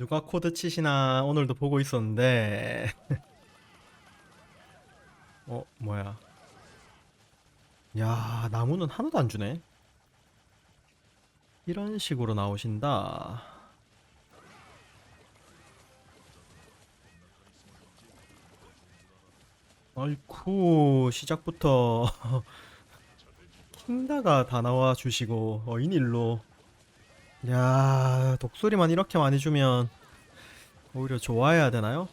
누가 코드 치시나 오늘도 보고 있었는데. 어 뭐야. 야 나무는 하나도 안 주네. 이런 식으로 나오신다. 아이쿠 시작부터 킹다가 다 나와 주시고 어인일로 야 독소리만 이렇게 많이 주면 오히려 좋아해야 되나요?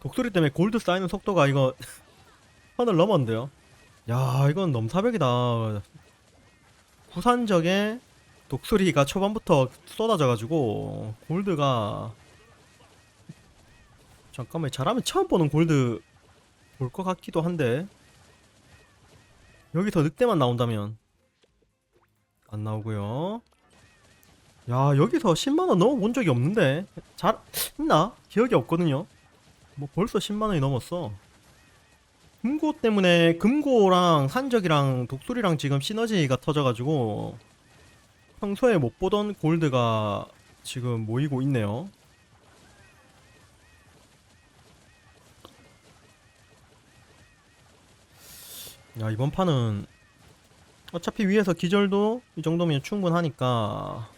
독소리 때문에 골드 쌓이는 속도가 이거 선을 넘었는데요. 야 이건 넘사벽이다. 후산적에 독소리가 초반부터 쏟아져가지고 골드가 잠깐만 잘하면 처음 보는 골드 볼 것 같기도 한데 여기서 늑대만 나온다면 안 나오고요 야 여기서 10만원 넘어본 적이 없는데. 잘 있나? 기억이 없거든요. 뭐 벌써 10만원이 넘었어. 금고 때문에 금고랑 산적이랑 독수리랑 지금 시너지가 터져가지고 평소에 못 보던 골드가 지금 모이고 있네요. 야 이번 판은 어차피 위에서 기절도 이 정도면 충분하니까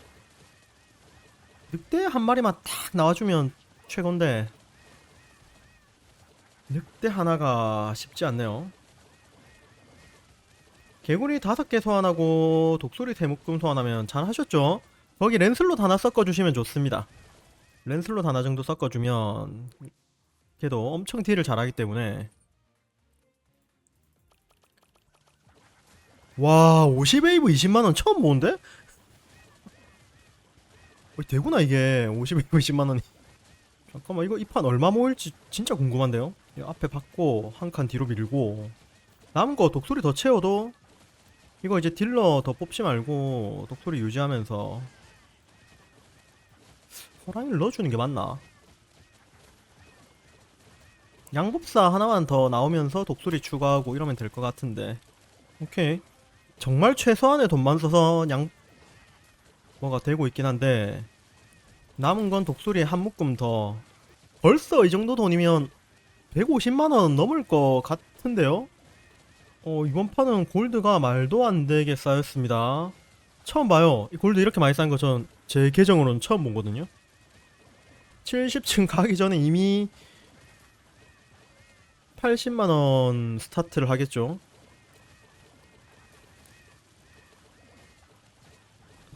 늑대 한 마리만 딱 나와주면 최고인데 늑대 하나가 쉽지 않네요 개구리 다섯 개 소환하고 독수리 세 묶음 소환하면 잘 하셨죠? 거기 랜슬롯 하나 섞어주시면 좋습니다 랜슬롯 하나 정도 섞어주면 걔도 엄청 딜을 잘하기 때문에 와 50웨이브 20만원 처음 보는데? 어, 되구나 이게. 50웨이브 20만 원이. 잠깐만 이거 이 판 얼마 모일지 진짜 궁금한데요? 이 앞에 받고 한 칸 뒤로 밀고. 남은 거 독소리 더 채워도 이거 이제 딜러 더 뽑지 말고 독소리 유지하면서. 호랑이를 넣어주는 게 맞나? 양법사 하나만 더 나오면서 독소리 추가하고 이러면 될 것 같은데. 오케이. 정말 최소한의 돈만 써서 양 뭐가 되고 있긴 한데 남은 건 독수리에 한 묶음 더. 벌써 이 정도 돈이면 150만원 넘을 것 같은데요? 어 이번 판은 골드가 말도 안 되게 쌓였습니다. 처음 봐요. 이 골드 이렇게 많이 쌓인 거 전 제 계정으로는 처음 보거든요. 70층 가기 전에 이미 80만원 스타트를 하겠죠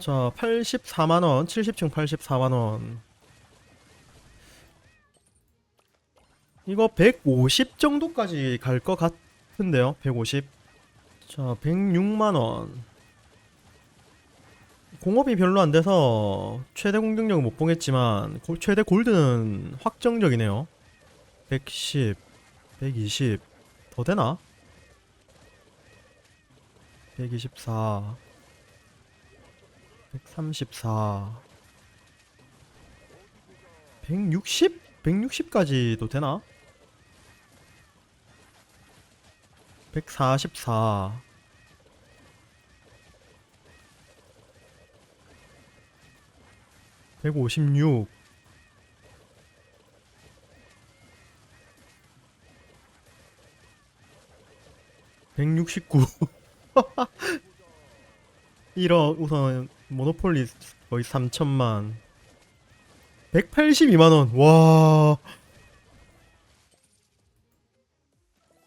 자, 84만원, 70층 84만원. 이거 150 정도까지 갈 것 같은데요, 150. 자, 106만원. 공업이 별로 안 돼서 최대 공격력은 못 보겠지만, 골- 최대 골드는 확정적이네요. 110, 120. 더 되나? 124. 134 160? 160까지도 되나? 144 156 169 1억 우선 모노폴리 거의 3천만. 182만원. 와